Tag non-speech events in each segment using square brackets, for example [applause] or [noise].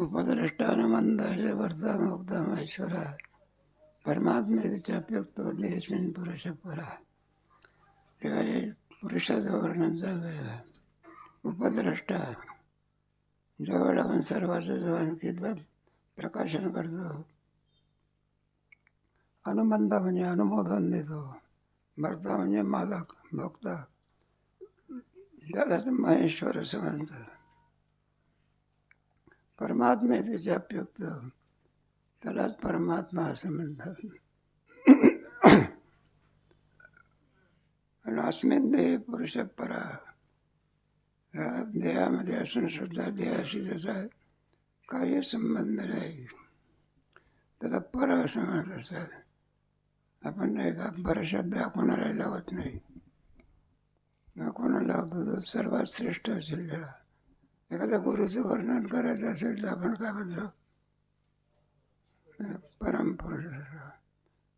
उपद्रष्टानुमंदाश वर्ता परमात्मे महेश्वरा परमात्मेच्याप्युक्तो देशमिन पुरुष पुरा हे पुरुषाचं वर्णन चालू आहे उपद्रष्टा। जवळ आपण सर्वाचं जवानकीतलं प्रकाशन करतो। अनुबंध म्हणजे अनुमोदन देतो भरता म्हणजे मालक भक्ता त्यालाच महेश्वर असं म्हणतात परमात्म्याचे अप्युक्त हो। त्यालाच परमात्मा असं म्हणतात आणि अस्मिन देह पुरुष परा देहामध्ये असून सुद्धा देहाशी त्याचा काही संबंध नाही त्याला पर असं म्हणत असतात आपण नाही का पर शब्द कोणाला लावत नाही। कोणाला लावतो तो सर्वात श्रेष्ठ असेल हो त्याला एखाद्या गुरुचं वर्णन करायचं असेल तर आपण काय म्हणतो? परमपुरुष.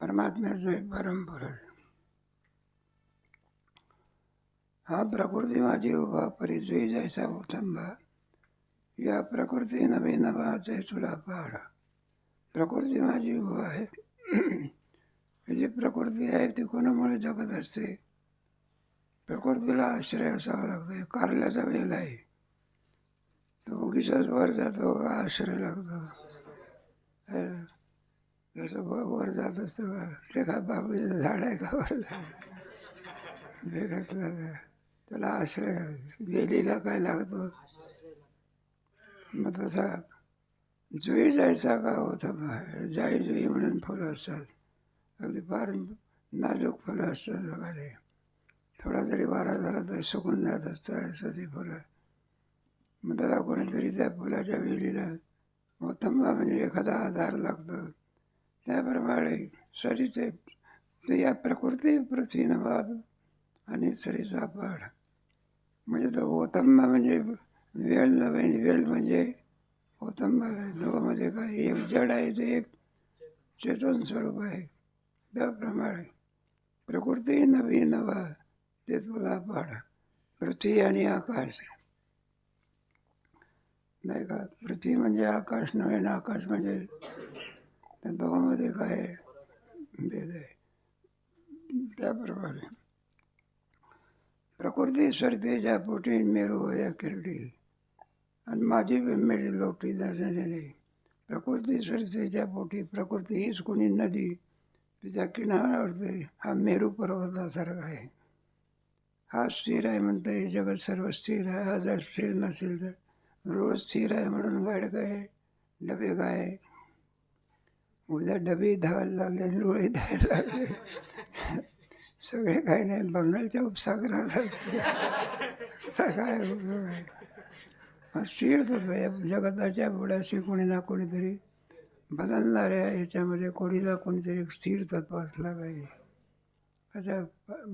परमात्म्याचं एक परमपुरुष. हा प्रकृती माझी उभा परिजुई जैसा उतंबा या प्रकृती नवी नभाचे तुला पाडा. प्रकृती माझी उभा आहे. जी प्रकृती आहे ती कोणामुळे जगत असते? प्रकृतीला आश्रय असावा लागतो कारल्याचा वेल आहे. तो उगीचाच वर जातो का आश्रय लागतो. जसं वर जात असतो का ते काय बाबळीचं झाड आहे का वर? ते त्याला आश्रय वेलीला काय लागतो? मग तसा जुई जायचा का होता? जाई जुई म्हणून फुलं असतात. अगदी फार नाजूक फुलं असतात बघा ते. थोडा जरी वारा झाला तरी सुकून जात असतं असं ती फुलं. मग त्याला कोणीतरी त्या फुलाच्या वेलीला उत्तम म्हणजे एखादा आधार लागतो. त्याप्रमाणे सरीचे ते या प्रकृती पृथ्वीनं नवाब आणि सरीचा पाड. म्हणजे तो ओतंबा म्हणजे वेळ नव्हे वेळ म्हणजे ओतंबा नवमध्ये म्हणजे काय? एक जड आहे ते एक चेतन स्वरूप आहे. त्याप्रमाणे प्रकृती नवी नवा ते तुला पाड. पृथ्वी आणि आकाश. नाही का पृथ्वी म्हणजे आकाश नव्हे ना आकाश म्हणजे त्या दोघांमध्ये काय भेद आहे? त्याप्रमाणे. प्रकृती सरतेच्या पोटी मेरू या किरडी. आणि माझी मेळी लोटी दर्शनाने. प्रकृती सरतेच्या पोटी प्रकृती हीच कोणी नदी. तिच्या किनाऱ्यावरती हा मेरू पर्वतासारखा आहे. हा स्थिर आहे म्हणतं हे जगत सर्व स्थिर आहे. हा जर स्थिर नसेल तर रोज स्थिर आहे म्हणून गाड काय डबे काय उद्या डबे धावायला लागले आणि रोळे धावायला लागले. सगळे काही नाही बंगालच्या उपसागरात. काय उपयोग आहे? स्थिर तत्व जगताच्या बुडाशी कोणी ना कोणीतरी बदलणाऱ्या याच्यामध्ये कोणीला कोणीतरी स्थिर तत्व असला पाहिजे. अच्छा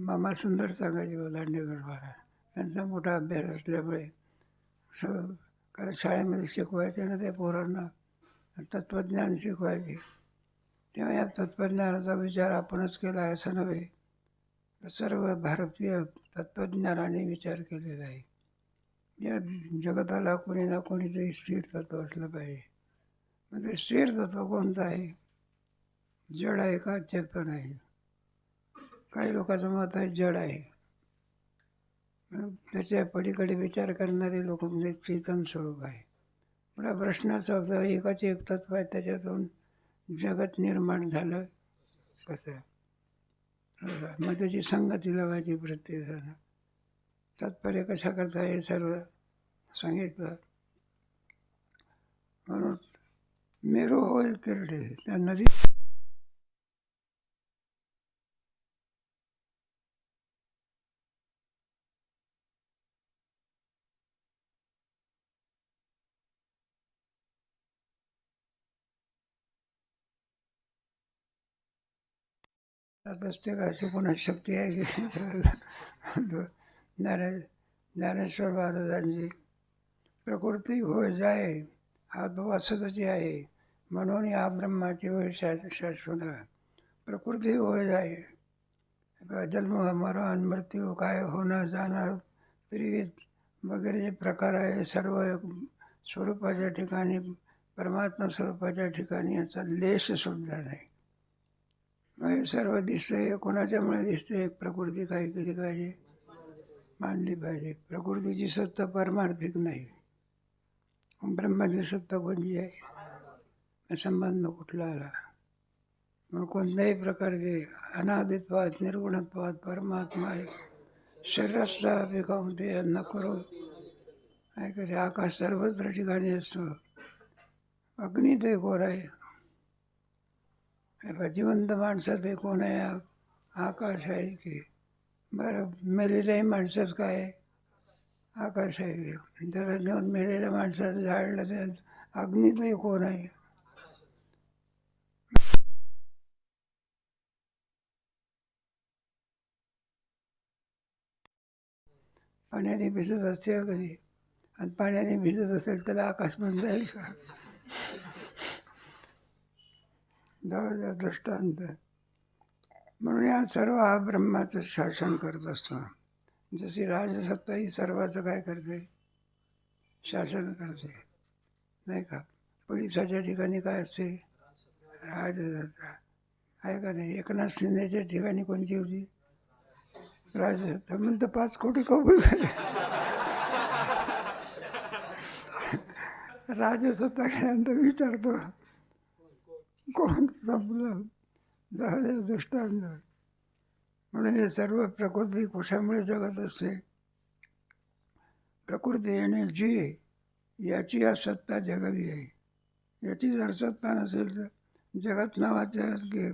मामा सुंदर सांगायचे दांडेकर महाराज त्यांचा मोठा अभ्यास असल्यामुळे स कारण शाळेमध्ये शिकवायचे ना त्या पोरांना. तत्त्वज्ञान शिकवायचे. तेव्हा या तत्त्वज्ञानाचा विचार आपणच केला आहे असं नव्हे. तर सर्व भारतीय तत्त्वज्ञानाने विचार केलेला आहे. या जगताला कोणी ना कोणीतरी स्थिर तत्व असलं पाहिजे. म्हणजे स्थिर तत्व कोणतं आहे? जड आहे का चेतन आहे? काही लोकांचं मत आहे जड आहे. त्याच्या पलीकडे विचार करणारे लोक म्हणजे चेतन स्वरूप आहे. पण प्रश्नाचा होता एकाच एक तत्व आहे त्याच्यातून जगत निर्माण झालं. कसं? मग त्याची संगती लावायची प्रत्येकानं. तात्पर्य कशा करता हे सर्व सांगितलं. म्हणून मेरू होईल किरडे त्या नदीत असते का शक्ती आहे. [laughs] की ज्ञाने ज्ञानेश्वर महाराजांची प्रकृती होय जाय हा तो असतची आहे. म्हणून या ब्रह्माची होय शा शाश्वत प्रकृती होय जाय. जन्म मरण मृत्यू काय होणं जाणं तरी वगैरे जे प्रकार आहे सर्व स्वरूपाच्या ठिकाणी परमात्मा स्वरूपाच्या ठिकाणी याचा लेश सुद्धा नाही. म्हणजे हे सर्व दिसतंय कोणाच्यामुळे दिसतंय प्रकृती काही केली पाहिजे मानली पाहिजे. प्रकृतीची सत्ता परमार्थिक नाही. ब्रह्माची सत्ता कोणती आहे? संबंध कुठला आला? म्हणून कोणत्याही प्रकारचे अनादित्वात निर्गुणत्वात परमात्मा आहे. शरीराचा ते यांना करो. काय करे? आकाश सर्वत्र ठिकाणी असतो. अग्नी ते आहे. जिवंत माणसात ते कोण आहे आकाश आहे की बरं मेलेल्याही माणसात काय आकाश आहे की त्याला नेऊन मेलेल्या माणसाचं झाडलं त्या अग्नीतही कोण आहे? पाण्याने भिजत असते कधी? आणि पाण्याने भिजत असेल त्याला आकाश म्हणता येईल का? दृष्टांत. म्हणून या सर्व हा ब्रह्माचं शासन करत असतो. जशी राजसत्ता ही सर्वाचं काय करते? शासन करते. नाही का? पोलिसाच्या ठिकाणी काय असते? राजसत्ता. आहे का नाही? एकनाथ शिंदेच्या ठिकाणी कोणती होती? राजसत्ता. म्हणतं पाच कोटी कबूल झाले. राजसत्ता गेल्यानंतर विचारतो. कोण संपलं झाले दृष्टांत? म्हणून हे सर्व प्रकृती कशामुळे जगत असते. प्रकृती येणे जी याची आज सत्ता जगावी आहे. याची जर सत्ता नसेल तर जगत नावाच्या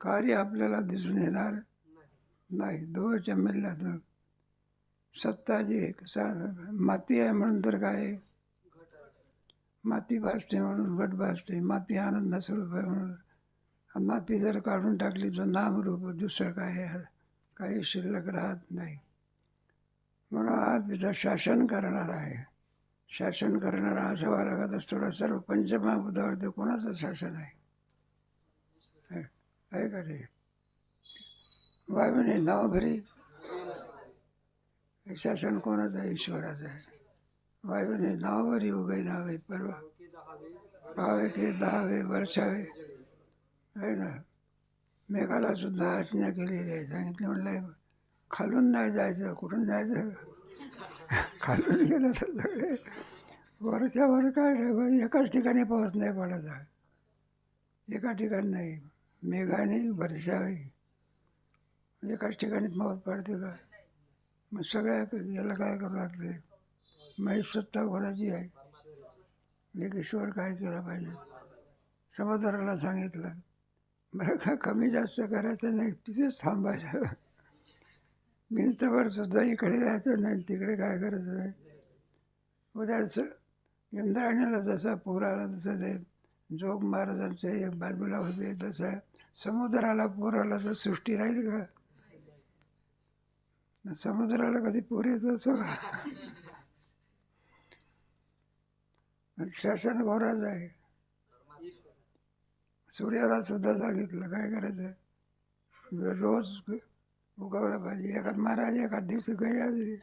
कार्य आपल्याला दिसून येणार नाही. दोच्या तर सत्ता जी आहे, सा- माती आहे म्हणून तर काय? आहे? माती भासते म्हणून घट भासते माती आनंद स्वरूप आहे म्हणून. माती जर काढून टाकली तर नामरूप दुसरं काय आहे? काही शिल्लक राहत नाही. म्हणून हा तिचं शासन करणार आहे. शासन करणारा असावा लागत असतो. सर्व पंचमहाभूतावरती कोणाचं शासन आहे? आहे आहे का ते? नाव भरी. शासन कोणाचं आहे? ईश्वराचं आहे. वायूने नाव भरी उगे नावे परवा पावे की दहावे वर्षावे आहे ना मेघाला सुद्धा आज्ञा केलेली आहे सांगितलं म्हणलं खालून नाही जायचं कुठून जायचं खालून गेलं तर सगळे वरच्यावर काय एकाच ठिकाणी पाऊस नाही पडायचा एका ठिकाणी नाही मेघाने वर्षावे एकाच ठिकाणी पाऊस पडते का मग सगळ्या याला काय करावं लागते माझी सत्ता कोणाची आहे? लेकेश्वर काय केलं पाहिजे? समुद्राला सांगितलं. बरं का कमी जास्त करायचं नाही? तिथेच थांबायचं. भिंतभर सुद्धा इकडे जायचं नाही तिकडे काय करायचं नाही. उद्याच इंद्राणीला जसा पूर आला तसं ते जोग महाराजांचं एक बाजूला होते तसं समुद्राला पूर आला तर सृष्टी राहील का? समुद्राला कधी पूर येत असं का आणि शासन घोराच आहे. सूर्याला सुद्धा सांगितलं काय करायचं? रोज उगवलं पाहिजे. एखाद महाराज एखाद दिवशी आजरी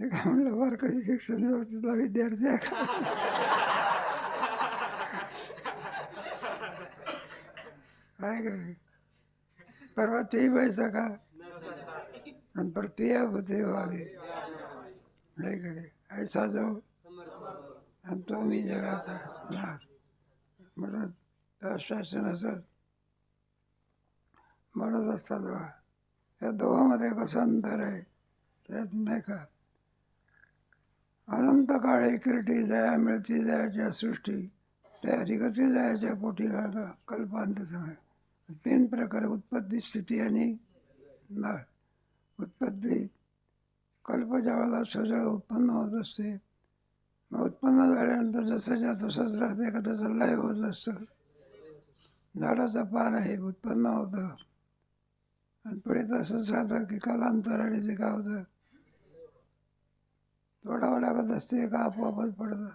ते काय म्हणलं बरं कधी शिक्षण व्यवस्थेतला विद्यार्थी आहे का? काय करे परवा तेही व्हायचा का? आणि परत ते होते व्हावे. नाही कडे ऐसा जो आणि तो मी जगाचा नाथ म्हणून त्या शासनाचं म्हणत असतात बघा या दोघांमध्ये कसं अंतर आहे त्यात नाही का अनंत काळे किरटी जया मिळती जयाच्या सृष्टी। त्या रिगती जयाच्या पोटी कल्पांत समय। तीन प्रकार उत्पत्ती स्थिती आणि उत्पत्ती कल्पजाळाला सजळ उत्पन्न होत असते मग उत्पन्न झाल्यानंतर जसंच्या तसंच राहते का त्याचं लय होत असतं. झाडाचं पान आहे उत्पन्न होतं. आणि पुढे तसंच राहतं की कालांतराने ते का होतं तोडावं लागत असते का आपोआपच पडतं.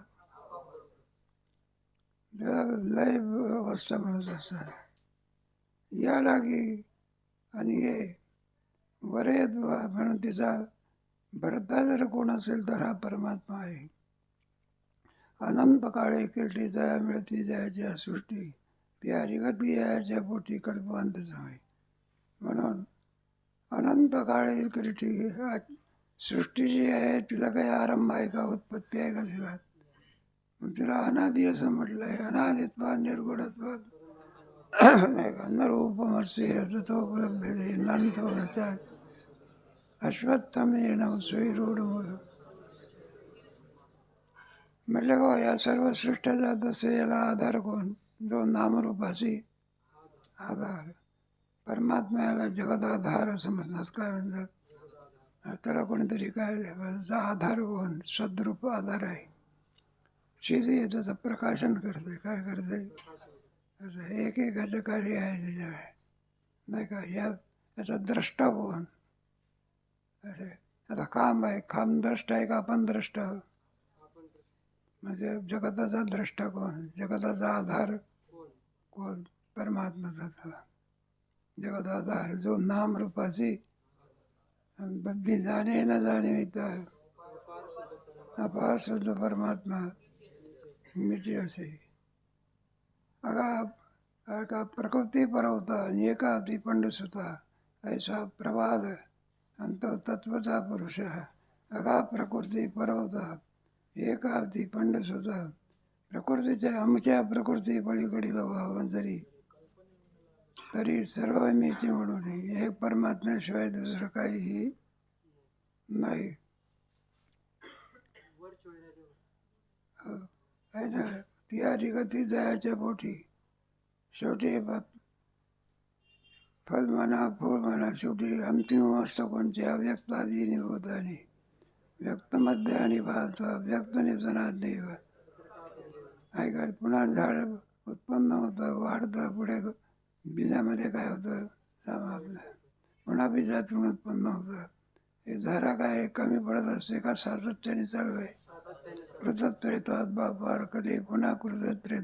त्याला लय अवस्था म्हणत असतात. या लागी आणि हे बरेच म्हणून तिचा भरता जर कोण असेल तर हा परमात्मा आहे. अनंत काळे किर्टी जया मिळती जयाच्या सृष्टी. प्यारी गती याच्या पोटी कल्पांत आहे म्हणून अनंत काळे किर्टी सृष्टी जी आहे तिला काही आरंभ आहे का? उत्पत्ती आहे का तिला तिला अनादी असं म्हटलं आहे अनादित्व निर्गुणत्व [clears throat] नाही का? नरूपमस्य तथोपलभ्यते नंतो अश्वत्थमे सुई रूढ म्हटलं का या सर्व सृष्टीचा तसे याला आधार कोण? जो नामरूपाशी आधार। परमात्मा याला जगदाधार असं काय म्हणतात त्याला कोणीतरी काय आधार कोण? सद्रूप आधार आहे. शिदी त्याचं प्रकाशन करते काय करते असं एक एकाचं कार्य आहे त्याच्या नाही का? या याचा द्रष्टा कोण? अरे, आता खांब आहे खांब द्रष्टा आहे का आपण द्रष्टा आहोत? म्हणजे जगताचा द्रष्टा कोण जगताचा आधार कोण परमात्माचा तो. आधार, जो नाम रूपाची बुद्धी जाणे, न जाणे तर अपार शुद्ध परमात्मा मिटी असे अगा अगा प्रकृती परवता, आणि एका ती पंडसुता ऐसा प्रवाद आणि तो तत्वचा पुरुष अगा प्रकृती परवता एका ती पंडसुता प्रकृतीच्या आमच्या प्रकृती पलीकडील भाव जरी तरी सर्व मीची म्हणून एक परमात्म्याशिवाय दुसरं काहीही नाही हो. आहे ना ती आधी गती जायच्या पोटी शेवटी फल म्हणा फूल म्हणा शेवटी अंतिम अवस्था कोणची अव्यक्त आधी निभवतानी व्यक्त मध्ये आणि पाहतो. व्यक्त निधनात देव. आहे पुन्हा झाड उत्पन्न होतं वाढतं. पुढे बीजामध्ये काय होतं? समाप्त पुन्हा बीजातून उत्पन्न होतं. हे धारा काय? कमी पडत असते का? सातत्याने चालू आहे. कृतत्व येतात बापार कधी पुन्हा कृतत्व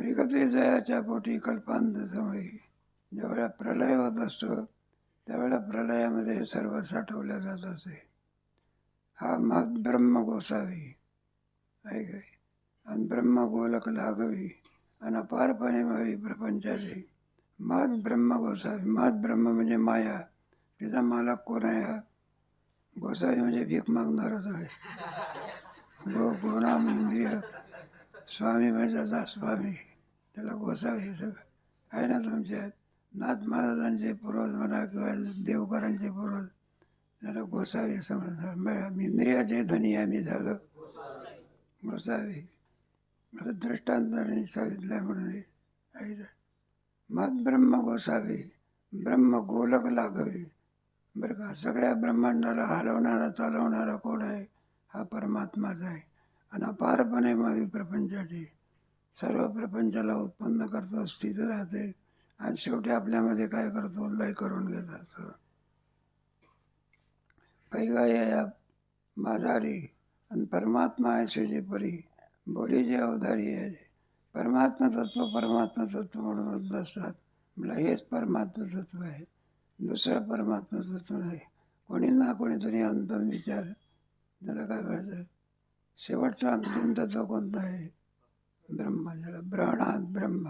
हरिकथे जयाच्या पोटी कल्पांत समयी ज्यावेळेला प्रलय होत असतो त्यावेळेला प्रलयामध्ये सर्व साठवल्या जात असे. हा मग ब्रह्म गोसावी आहे काय? आणि ब्रह्म गोलक लागवी आणि अपारपणे व्हावी प्रपंचाची. मात ब्रह्म गोसावी मात ब्रह्म म्हणजे माया. तिचा मालक कोण आहे हा? गोसावी म्हणजे भीक मागणारच आहे. गो कोणा इंद्रिय स्वामी म्हणजे त्याचा स्वामी त्याला गोसावी हे सगळं. आहे ना तुमच्या नाथ महाराजांचे पूर्वज म्हणा किंवा देवकरांचे पूर्वज. त्याला गोसावी असं म्हणतात. इंद्रियाचे धनी आम्ही झालो. गोसावी. असं दृष्टांताने सांगितलं म्हणून हे. मग ब्रह्म गोसावी. ब्रह्म गोलक लागावी बरं का? सगळ्या ब्रह्मांडाला हलवणारा चालवणारा कोण आहे? हा परमात्माच आहे. आणि अपारपणे मावी प्रपंचाची सर्व प्रपंचाला उत्पन्न करतो स्थित राहते आणि शेवटी आपल्यामध्ये काय करतो लय करून घेत असतो. पैगा या माझारी आणि परमात्मा आहे शेजी परी बोली जे अवधारी आहे परमात्मा तत्व परमात्मा तत्व म्हणून असतात. मला हेच परमात्मा तत्व आहे. दुसरं परमात्मा तत्व नाही. कोणी ना कोणीतरी अंतम विचार. त्याला काय पाहिजे? शेवटचा अंतिम तत्व कोणतं आहे? ब्रह्म ज्याला ब्रहणात ब्रह्म.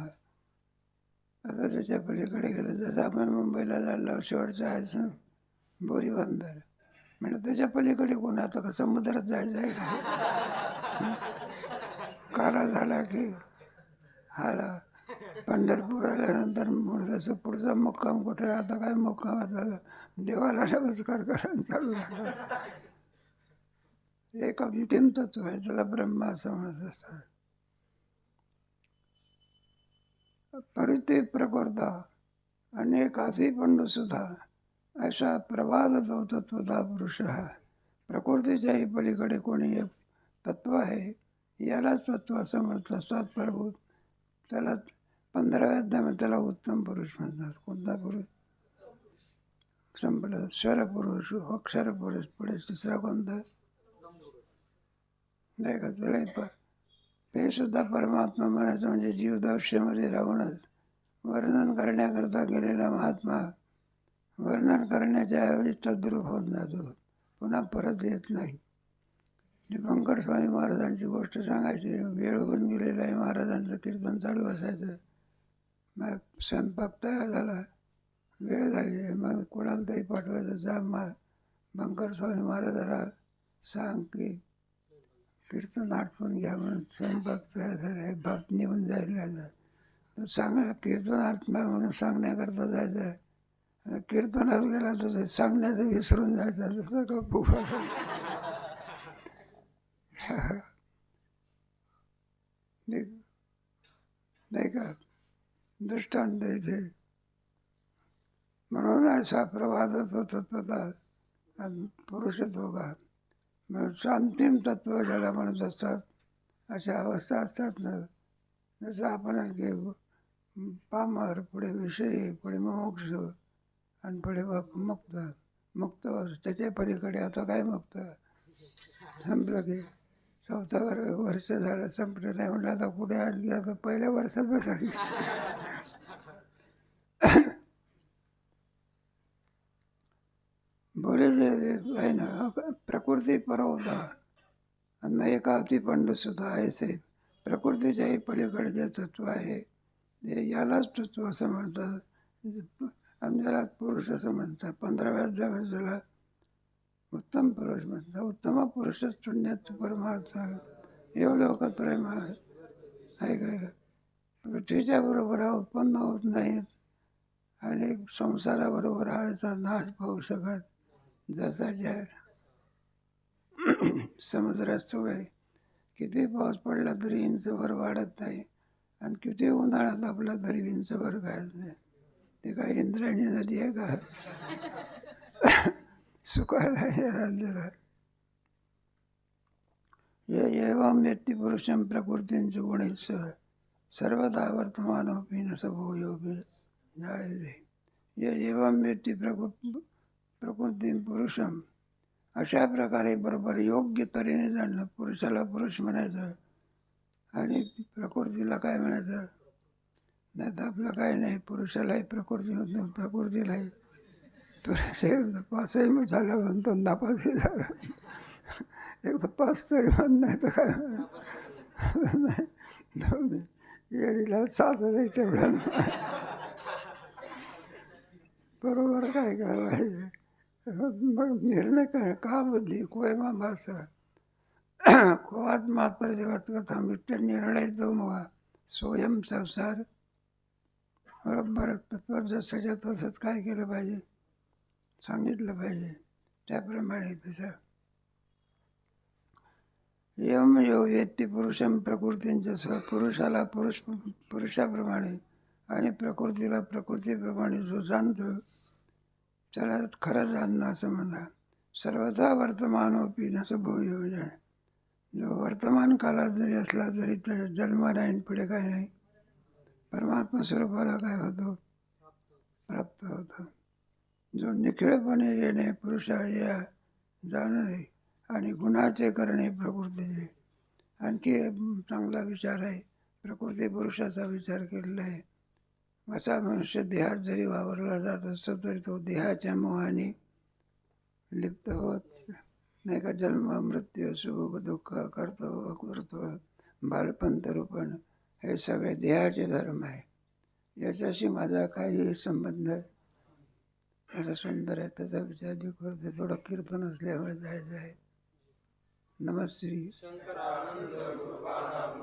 आता त्याच्या पलीकडे गेलं जसं आपण मुंबईला झालो शेवटचं आहे बोरी बंदर म्हणजे त्याच्या पलीकडे कोण आता का समुद्रात जायचं आहे का? काला झाला की हाला पंढरपूर आल्यानंतर म्हणून त्याचं पुढचा मुक्काम कुठे आता काय मुक्काम? आता देवाला नमस्कार करायला चालू झाला. एक अंतिम तत्व आहे त्याला ब्रह्म असं म्हणत असतात. परिते प्रकृता अनेकाधी पंडू पंडूसुद्धा अशा प्रवाद तो तत्वता पुरुष हा प्रकृतीच्याही पलीकडे कोणी एक तत्व आहे यालाच तत्व असं म्हणत असतात. प्रभू त्याला पंधराव्या अध्यायामध्ये त्याला उत्तम पुरुष म्हणतात. कोणता पुरुष? संपलं. स्वर पुरुष अक्षर पुरुष पुढे तिसरा कोणता? नाही का? त्याला प- ते सुद्धा परमात्मा म्हणायचं म्हणजे जीवदर्शेमध्ये राहूनच. वर्णन करण्याकरता गेलेला महात्मा वर्णन करण्याच्या ऐवजी तद्रूप होत जातो पुन्हा परत येत नाही. दीपंकर स्वामी महाराजांची गोष्ट सांगायची वेळ होऊन गेलेला आहे महाराजांचं कीर्तन चालू असायचं. मग स्वयंपाक तयार झाला वेळ झाली आहे मग कोणाला तरी पाठवायचं जा मा बंकर स्वामी महाराजाला सांग की कीर्तन आठवून घ्या म्हणून स्वयंपाक तयार झाला आहे भात निघून जायला तर सांगा कीर्तन आठवा म्हणून सांगण्याकरता जायचं. आहे कीर्तनात गेला तर सांगण्याचं विसरून जायचं. तसं का फुफा नाही नाही का? दृष्टांत इथे. म्हणून असा प्रवादच होत होता आणि होगा. का तत्व ज्याला म्हणत असतात अशा अवस्था असतात ना. जसं आपण की पामर पुढे विषयी पुढे मोक्ष आणि पुढे मग मुक्त. मुक्त त्याच्या पलीकडे आता काय मुक्त? संपलं की चौथा वर्ग वर्ष झालं संपलं नाही म्हटलं आता कुठे आणखी आता पहिल्या वर्षात बसायचं. बोलले आहे ना प्रकृती परवता अन्न एकावती पंड सुद्धा आहे साहेब प्रकृतीच्याही पलीकडे जे तत्व आहे। ते यालाच तत्व असं म्हणतात आणि पुरुष असं म्हणतात पंधराव्या त्याला उत्तम पुरुष म्हणतात उत्तम पुरुष शून्यात परमार्थ एव लोक प्रेम आहे। का? पृथ्वीच्या बरोबर हा उत्पन्न होत नाही आणि संसाराबरोबर हा याचा नाश पाहू शकत जसा ज्या [clears throat] समुद्रात सोय किती पाऊस पडला तरी इंचभर वाढत नाही. आणि किती उन्हाळ्यात आपला तरी इंचभर काय नाही. ते काय इंद्रायणी नदी आहे का? [laughs] सुखायला हे राज्याला ये एवं व्यक्तिपुरुषं प्रकृतींचं गुणेच सर्वदा वर्तमानोपि न सभूयोपि जायते. ये एवं व्यक्ती प्रकृ प्रकृती पुरुषम अशा प्रकारे बरोबर योग्य तऱ्हेने जाणलं पुरुषाला पुरुष म्हणायचं आणि प्रकृतीला काय म्हणायचं? नाही तर आपलं काय नाही पुरुषालाही प्रकृती होतं प्रकृतीलाही. पुरुष पाचही मग झाला म्हणतो नापासही झाला. एक तर पाच तरी म्हण नाही तर काय नाही येडीला साथ नाही तेवढं. बरोबर काय करायला पाहिजे? निर्णय काय? का बुद्धी? कोयमा मासा कोवात मात्र जगत कथा मित्य निर्णय तो मग स्वयं संसार। बरोबर तत्व जसंच्या तसंच काय केलं पाहिजे सांगितलं पाहिजे त्याप्रमाणे तसं एवम यो व्यक्ती पुरुषम प्रकृतींच्या सह पुरुषाला पुरुष पुरुषाप्रमाणे आणि प्रकृतीला प्रकृतीप्रमाणे जो जाणतो त्याला खरं जाणणं असं म्हणा. सर्वथा वर्तमानोपी नसं भूयोज आहे जो वर्तमान काळात जरी असला तरी त्याच्या जन्म नाही पुढे काय नाही. परमात्मा स्वरूपाला काय होतो? प्राप्त होतो. जो निखिळपणे येणे पुरुषा या जाणणे आणि गुणाचे करणे प्रकृतीचे. आणखी चांगला विचार आहे. प्रकृती पुरुषाचा विचार केलेला आहे. असा मनुष्य देहात जरी वावरला जात असतो तरी तो देहाच्या मोहाने लिप्त होत नाही. का जन्म मृत्यू सुख दुःख कर्तव्य कर्तव्य बालपण तरुपण हे सगळे देहाचे धर्म आहे. याच्याशी माझा काही संबंध असं सुंदर आहे. त्याचा विचार आधी थोडं कीर्तन असल्यामुळे जायचं आहे. नमस्ते.